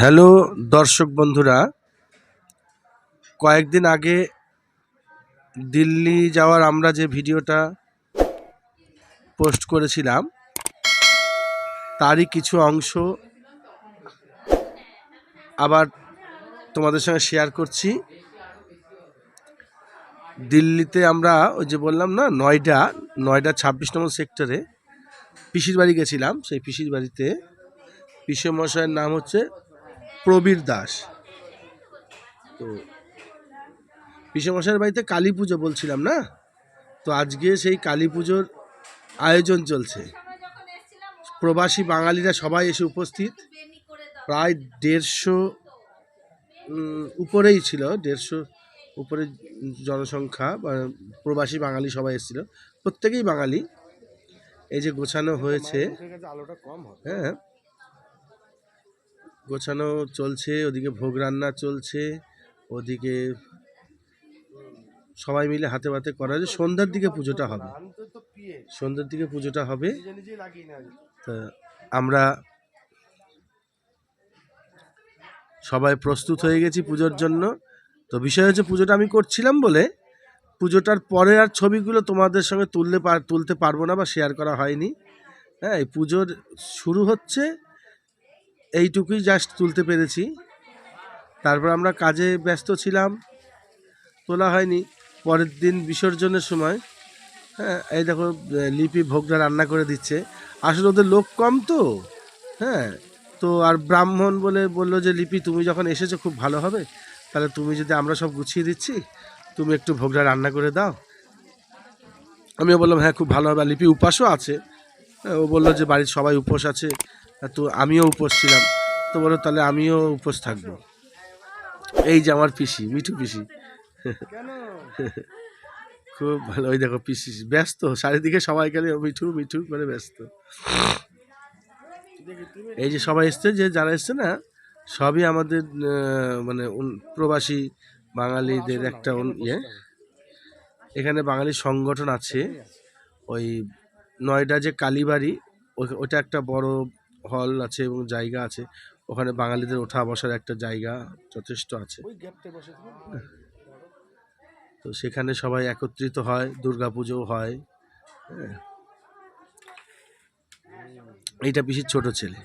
Hello, দর্শক বন্ধুরা। কয়েকদিন আগে দিল্লি যাওয়ার আমরা যে ভিডিওটা পোস্ট করেছিলাম, তারই কিছু অংশ আবার তোমাদের সঙ্গে শেয়ার করছি। দিল্লিতে আমরা ওই যে বললাম না, নয়ডা নয়ডা ছাব্বিশ নম্বর সেক্টরে পিসির বাড়ি গেছিলাম, সেই পিসির বাড়িতে। পিসমশাইয়ের নাম হচ্ছে প্রবীর দাস। তো পিসমশাইয়ের বাড়িতে কালী পুজো বলছিলাম না? তো আজকে সেই কালী পুজোর আয়োজন চলছে। প্রবাসী বাঙালিরা সবাই এসে উপস্থিত। প্রায় দেড়শো উপরেই ছিল দেড়শো উপরে জনসংখ্যা প্রবাসী বাঙালি সবাই এসেছিল। প্রত্যেকেই বাঙালি। এই যে গোছানো হয়েছে। আলোটা কম হ্যাঁ। গোছানো চলছে, ওদিকে ভোগ রান্না চলছে, ওদিকে সবাই মিলে হাতে হাতে করা হয়েছে। সন্ধ্যার দিকে পুজোটা হবে। সন্ধ্যার দিকে পুজোটা হবে। তা আমরা সবাই প্রস্তুত হয়ে গেছি পুজোর জন্য। তো বিষয় হচ্ছে পুজোটা আমি করছিলাম বলে পুজোটার পরে আর ছবিগুলো তোমাদের সঙ্গে তুলতে তুলতে পারব না বা শেয়ার করা হয়নি। হ্যাঁ এই পুজোর শুরু হচ্ছে এইটুকুই জাস্ট তুলতে পেরেছি। তারপর আমরা কাজে ব্যস্ত ছিলাম, তোলা হয়নি। পরের দিন বিসর্জনের সময় হ্যাঁ এই দেখো, লিপি ভোগটা রান্না করে দিচ্ছে। আসলে ওদের লোক কম তো হ্যাঁ তো আর ব্রাহ্মণ বলে বলল যে, লিপি, তুমি যখন এসেছ, খুব ভালো হবে। তাহলে তুমি যদি আমরা সব গুছিয়ে দিচ্ছি, তুমি একটু ভোগটা রান্না করে দাও। আমিও বললাম হ্যাঁ খুব ভালো হবে। লিপি উপাসও আছে। ও বলল যে, বাড়ির সবাই উপোস আছে। তো আমিও উপোস ছিলাম। তো বলল তাহলে আমিও উপোস থাকব। এই যে আমার পিসি, মিঠু পিসি। খুব ভালো, ওই দেখো পিসি, ব্যস্ত। চারিদিকে সবাই গেলে মিঠু মিঠু করে ব্যস্ত। এই যে সবাই এসছে, যে যারা এসছে না, সবই আমাদের মানে প্রবাসী বাঙালিদের একটা ইয়ে। এখানে বাঙালি সংগঠন আছে। ওই নয়ডা যে কালীবাড়ি ওটা একটা বড় হল আছে এবং জায়গা আছে। ওখানে বাঙালিদের ওঠা বসার একটা জায়গা যথেষ্ট আছে। তো সেখানে সবাই একত্রিত হয় দুর্গাপুজোও হয়। হ্যাঁ। এইটা পিসির ছোট ছেলে।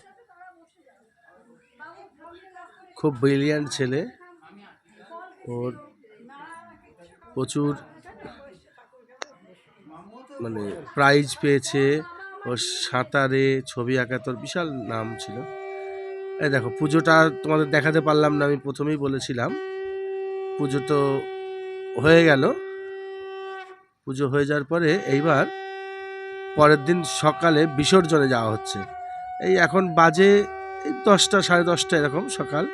খুব ব্রিলিয়ান্ট ছেলে। ওর প্রচুর মানে প্রাইজ পেয়েছে। ওর সাঁতারে ছবি আঁকা তোর বিশাল নাম ছিল। এই দেখো, পুজোটা তোমাদের দেখাতে পারলাম না, আমি প্রথমেই বলেছিলাম। পুজো তো হয়ে গেল। পুজো হয়ে যাওয়ার পরে এইবার পরের দিন সকালে বিসর্জনে যাওয়া হচ্ছে। এই এখন বাজে দশটা, সাড়ে দশটা এরকম সকাল।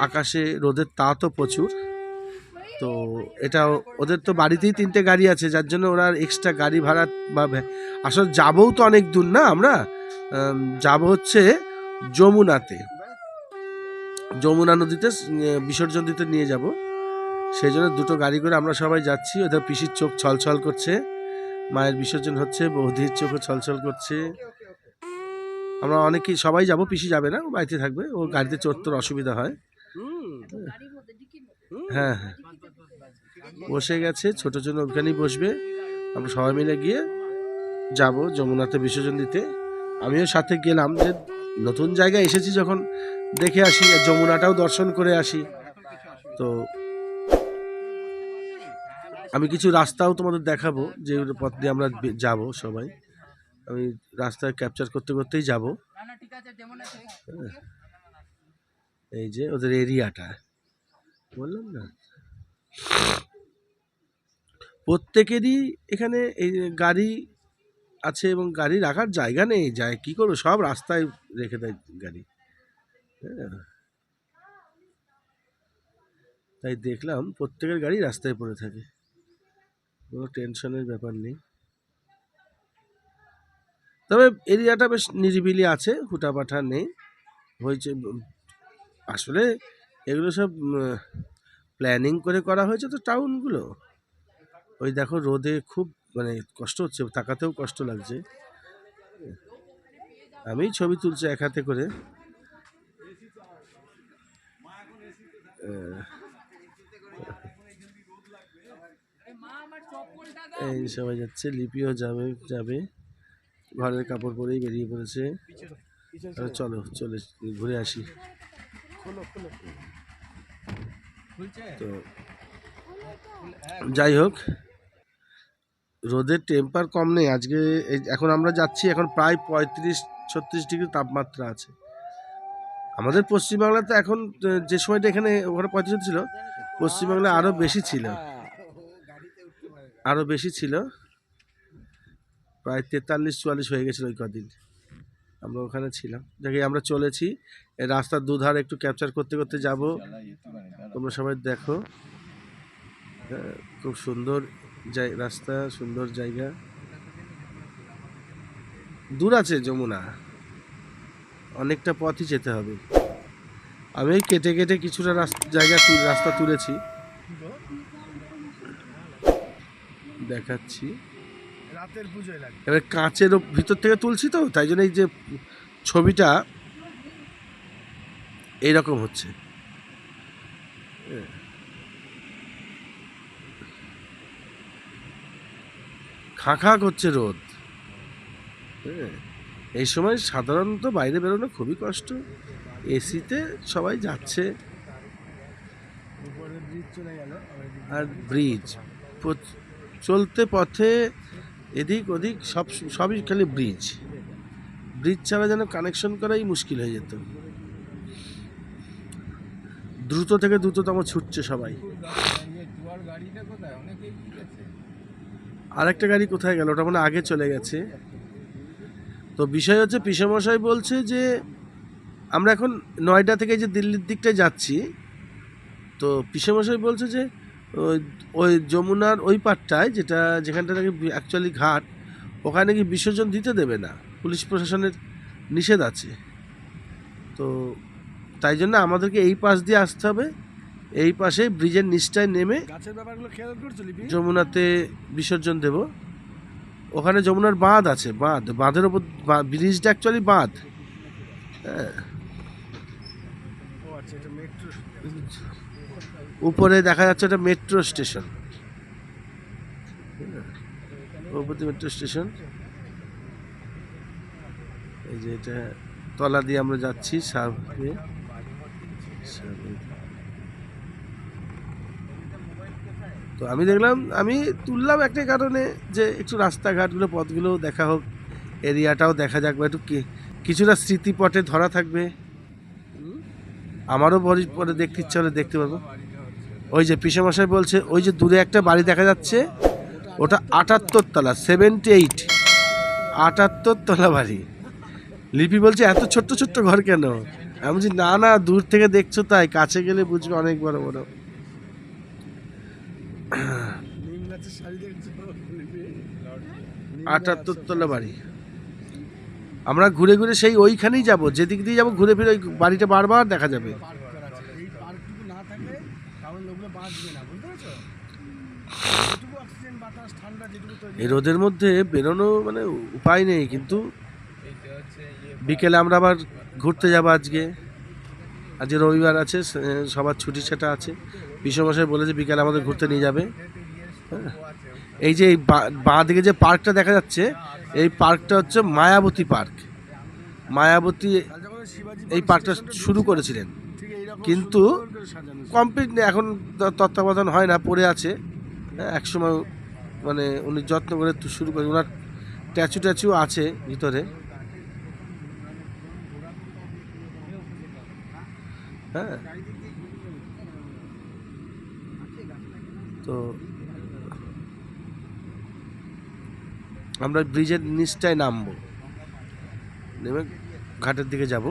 আকাশে রোদের তা তো প্রচুর। তো এটা ওদের তো বাড়িতেই তিনটে গাড়ি আছে যার জন্য ওরা এক্সট্রা গাড়ি ভাড়া বা আসলে যাবও তো অনেক দূর না আমরা? যাব হচ্ছে যমুনাতে। যমুনা নদীতে বিসর্জন দিতে নিয়ে যাব। সেই জন্য দুটো গাড়ি করে আমরা সবাই যাচ্ছি। ওদের পিসির চোখ ছলছল করছে। মায়ের বিসর্জন হচ্ছে বৌদির চোখও ছলছল করছে। আমরা অনেকেই সবাই যাব পিসি যাবে না বাড়িতে থাকবে। ও গাড়িতে চড়তে অসুবিধা হয়। হ্যাঁ হ্যাঁ। বসে গেছে, ছোট ছোট ওখানেই বসবে। আমরা সবাই মিলে গিয়ে যাব যমুনাতে বিসর্জন দিতে। আমিও সাথে গেলাম যে নতুন জায়গায় এসেছি যখন দেখে আসি যমুনাটাও দর্শন করে আসি। তো আমি কিছু রাস্তাও তোমাদের দেখাবো, যে পথ দিয়ে আমরা যাব সবাই। আমি রাস্তায় ক্যাপচার করতে করতেই যাব। এই যে ওদের এরিয়াটা বললাম না? প্রত্যেকেরই এখানে এই গাড়ি আছে এবং গাড়ি রাখার জায়গা নেই, যায় কি করব? সব রাস্তায় রেখে দেয় গাড়ি। হ্যাঁ। তাই দেখলাম প্রত্যেকের গাড়ি রাস্তায় পড়ে থাকে। কোনো টেনশনের ব্যাপার নেই। তবে এরিয়াটা বেশ নিরিবিলি আছে হুটাপাঠা নেই। হয়েছে, আসলে এগুলো সব প্ল্যানিং করে করা হয়েছে তো টাউনগুলো ওই দেখো রোদে খুব মানে কষ্ট হচ্ছে, তাকাতেও কষ্ট লাগছে। আমি ছবি তুলছি এক হাতে করে। এই সবাই যাচ্ছে, লিপিও যাবে যাবে। ঘরের কাপড় পরেই বেরিয়ে পড়েছে। চলো, চলে ঘুরে আসি। তো যাই হোক রোদের টেম্পার কম নেই, আজকে এখন আমরা যাচ্ছি, এখন প্রায় পঁয়ত্রিশ, ছত্রিশ ডিগ্রি তাপমাত্রা আছে। আমাদের পশ্চিমবাংলাতে এখন যে সময়টা এখানে, ওখানে পঁয়ত্রিশ ছিল, পশ্চিমবাংলায় আরও বেশি ছিল। আরও বেশি ছিল। প্রায় তেতাল্লিশ, চুয়াল্লিশ হয়ে গেছিল ওই কদিন। আমরা ওখানে ছিলাম। দেখি, আমরা চলেছি। রাস্তার দুধার একটু ক্যাপচার করতে করতে যাব। তোমরা সবাই দেখো। খুব সুন্দর রাস্তা সুন্দর জায়গা। দূর আছে যমুনা। অনেকটা পথই যেতে হবে। আমি এই কেটে কেটে কিছুটা রাস্তা জায়গা রাস্তা তুলেছি। দেখাচ্ছি। রাতের পুজোয় লাগে। এবার কাঁচের ভিতর থেকে তুলছি তো তাই জন্য এই যে ছবিটা এইরকম হচ্ছে। হ্যাঁ। খাঁ খাঁ করছে রোদ। হ্যাঁ। এই সময় সাধারণত বাইরে বেরোনো খুবই কষ্ট। এসিতে সবাই যাচ্ছে। আর ব্রিজ চলতে পথে এদিক ওদিক সব, সবই খালি ব্রিজ। ব্রিজ ছাড়া যেন কানেকশন করাই মুশকিল হয়ে যেত। দ্রুত থেকে দ্রুততম ছুটছে সবাই। আর একটা গাড়ি কোথায় গেল? ওটা মানে আগে চলে গেছে। তো বিষয় হচ্ছে পিসমশাই বলছে যে, আমরা এখন নয়ডা থেকে যে দিল্লির দিকটায় যাচ্ছি, তো পিসেমশাই বলছে যে, ওই ওই যমুনার ওই পাটটায় যেটা, যেখানটা নাকি অ্যাকচুয়ালি ঘাট, ওখানে কি বিসর্জন দিতে দেবে না। পুলিশ প্রশাসনের নিষেধ আছে। তো তাই জন্য আমাদেরকে এই পাশ দিয়ে আসতে হবে। এই পাশে ব্রিজের নিচটায় নেমে যমুনাতে বিসর্জন দেব। ওখানে যমুনার বাঁধ আছে বাঁধ। বাঁধের ওপর ব্রিজটা অ্যাকচুয়ালি বাঁধ। হ্যাঁ। উপরে দেখা যাচ্ছে একটা মেট্রো স্টেশন। উপরে মেট্রো স্টেশন। এই যে এটা তলা দিয়ে আমরা যাচ্ছি সার্ভে তো আমি দেখলাম, আমি তুললাম একটা কারণে যে একটু রাস্তাঘাটগুলো, পথগুলো দেখা হোক, এরিয়াটাও দেখা যাক বা একটু কিছুটা স্মৃতিপটে ধরা থাকবে। আমারও পরে পরে দেখতে ইচ্ছা হলে দেখতে পাবো। ওই যে পিসেমশাই বলছে, ওই যে দূরে একটা বাড়ি দেখা যাচ্ছে, ওটা আটাত্তর তলা সেভেন্টি এইট আটাত্তর তলা বাড়ি। লিপি বলছে, এত ছোট্ট ছোট্ট ঘর কেন? আমি বলছি, না না, দূর থেকে দেখছ তাই, কাছে গেলে বুঝবে অনেক বড় বড় নিম গাছের শাড়ি দেখছ লিপি নিম আটাত্তর তলা বাড়ি। আমরা ঘুরে ঘুরে সেই ওইখানেই যাব, যেদিক দিয়ে যাব ঘুরে ফিরে ওই বাড়িটা বারবার দেখা যাবে। এই রোদের মধ্যে বেরোনো মানে উপায় নেই, কিন্তু বিকেলে আমরা আবার ঘুরতে যাব আজকে। আজকে রবিবার আছে সবার ছুটি সেটা আছে। বিশ্বমশাই বলেছে বিকেলে আমাদের ঘুরতে নিয়ে যাবে। হ্যাঁ। এই যে বা- দিকে যে পার্কটা দেখা যাচ্ছে এই পার্কটা হচ্ছে মায়াবতী পার্ক। মায়াবতী এই পার্কটা শুরু করেছিলেন। কিন্তু। কমপ্লিট এখন তত্ত্বাবধান হয় না পড়ে আছে। হ্যাঁ, একসময় মানে উনি যত্ন করে শুরু করে ওনার ট্যাচু ট্যাচু আছে ভিতরে। হ্যাঁ। তো আমরা ব্রিজের নিচটায় নামবো। নেমে ঘাটের দিকে যাব।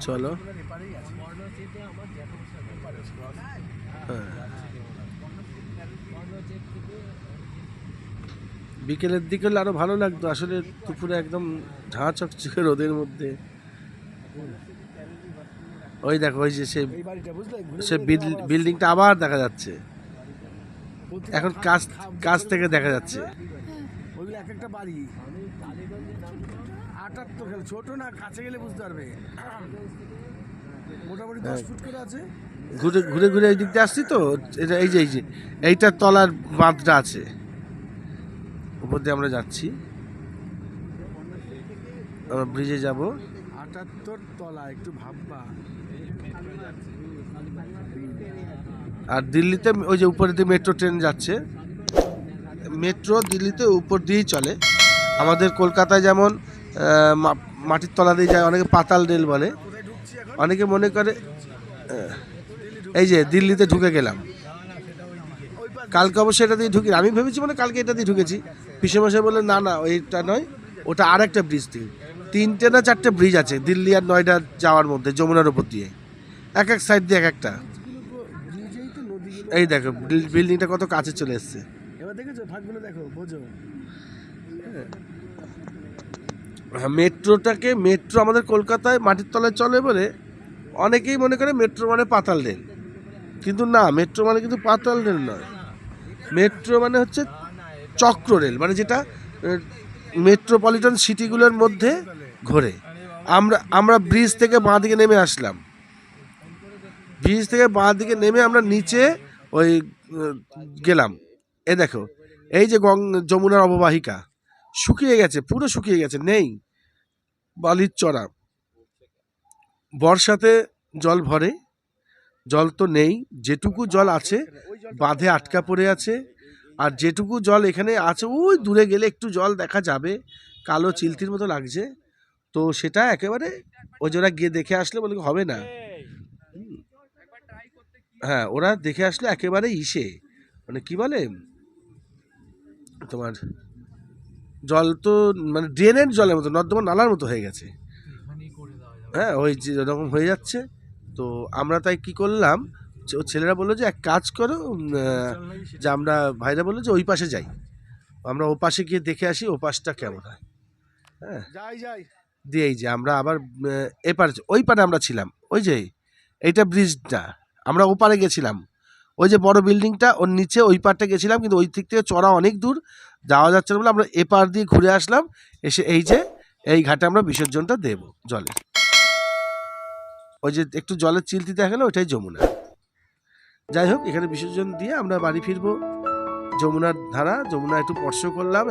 চলো। হ্যাঁ। বিকেলের দিকে হলে আরও ভালো লাগতো। আসলে দুপুরে একদম ঝাঁ চকচকে রোদের মধ্যে। ওই দেখো ওই যে সে আছে। বিল্ডিংটা আবার দেখা যাচ্ছে। এখন খাপ কাছ থেকে দেখা যাচ্ছে। ওইগুলো এক একটা বাড়ি। আটাত্তর খেলে ছোট না কাছে গেলে বুঝতে পারবে। মোটামুটি দশ ফুট করে আছে। ঘুরে ঘুরে ঘুরে এই দিক দিয়ে আসছি তো? এটা এই যে এই যে এইটার তলার বাঁধটা আছে। উপর দিয়ে আমরা যাচ্ছি। আমরা ব্রিজে যাব। আটাত্তর তলা একটু ভাববা। আর দিল্লিতে ওই যে উপরে দিয়ে মেট্রো ট্রেন যাচ্ছে। মেট্রো দিল্লিতে উপর দিয়েই চলে। আমাদের কলকাতায় যেমন মাটির তলা দিয়ে যায় অনেকে পাতাল রেল বলে। অনেকে মনে করে এই যে দিল্লিতে ঢুকে গেলাম। কালকে অবশ্যই এটা দিয়ে ঢুকি আমি ভেবেছি মানে কালকে এটা দিয়ে ঢুকেছি। পিসে মশাই বললেন না না ওইটা নয় ওটা আর একটা ব্রিজ দিয়ে তিনটে না চারটে ব্রিজ আছে দিল্লি আর নয়ডা যাওয়ার মধ্যে যমুনার উপর দিয়ে। এক এক সাইড দিয়ে এক একটা। এই দেখো বিল্ডিংটা কত কাছে চলে এসছে। এবার দেখেছ? দেখো বোঝো। হ্যাঁ, মেট্রোটাকে মেট্রো আমাদের কলকাতায় মাটির তলায় চলে বলে অনেকেই মনে করে মেট্রো মানে পাতাল রেল। কিন্তু না মেট্রো মানে কিন্তু পাতাল রেল নয়। মেট্রো মানে হচ্ছে চক্র রেল মানে যেটা মেট্রোপলিটন সিটিগুলোর মধ্যে ঘোরে। আমরা আমরা ব্রিজ থেকে বাঁ দিকে নেমে আসলাম। ব্রিজ থেকে বাঁ দিকে নেমে আমরা নিচে ওই গেলাম। এ দেখো, এই যে গং, যমুনার অববাহিকা, শুকিয়ে গেছে, পুরো শুকিয়ে গেছে, নেই। বালির চড়া। বর্ষাতে জল ভরে, জল তো নেই, যেটুকু জল আছে, বাঁধে আটকা পড়ে আছে আর যেটুকু জল এখানে আছে, ওই দূরে গেলে একটু জল দেখা যাবে। কালো চিলতির মতো লাগছে। তো সেটা একেবারে ওই যে ওরা গিয়ে দেখে আসলে বলে হবে না। হ্যাঁ ওরা দেখে আসলে একেবারে ইসে। মানে কি বলে? তোমার জল তো মানে ড্রেনের জলের মতো নর্দমা নালার মতো হয়ে গেছে। হ্যাঁ ওই যে এরকম হয়ে যাচ্ছে। তো আমরা তাই কি করলাম? ও ছেলেরা বলল যে এক কাজ করো যে আমরা ভাইরা বলল যে ওই পাশে যাই। আমরা ও পাশে গিয়ে দেখে আসি ও পাশটা কেমন হয়। হ্যাঁ। যাই যাই। দিয়ে এই যে আমরা আবার এপার ওই পারে আমরা ছিলাম। ওই যে এইটা ব্রিজটা আমরা ওপারে গেছিলাম। ওই যে বড় বিল্ডিংটা ওর নিচে ওই পারটা গেছিলাম কিন্তু ওই দিক থেকে চড়া অনেক দূর। যাওয়া যাচ্ছে না বলে আমরা এপার দিয়ে ঘুরে আসলাম। এসে এই যে এই ঘাটে আমরা বিসর্জনটা দেব জলে। ওই যে একটু জলের চিলতি দেখা গেলো ওইটাই যমুনা। যাই হোক এখানে বিসর্জন দিয়ে আমরা বাড়ি ফিরবো। যমুনার ধারা যমুনা একটু স্পর্শ করলাম।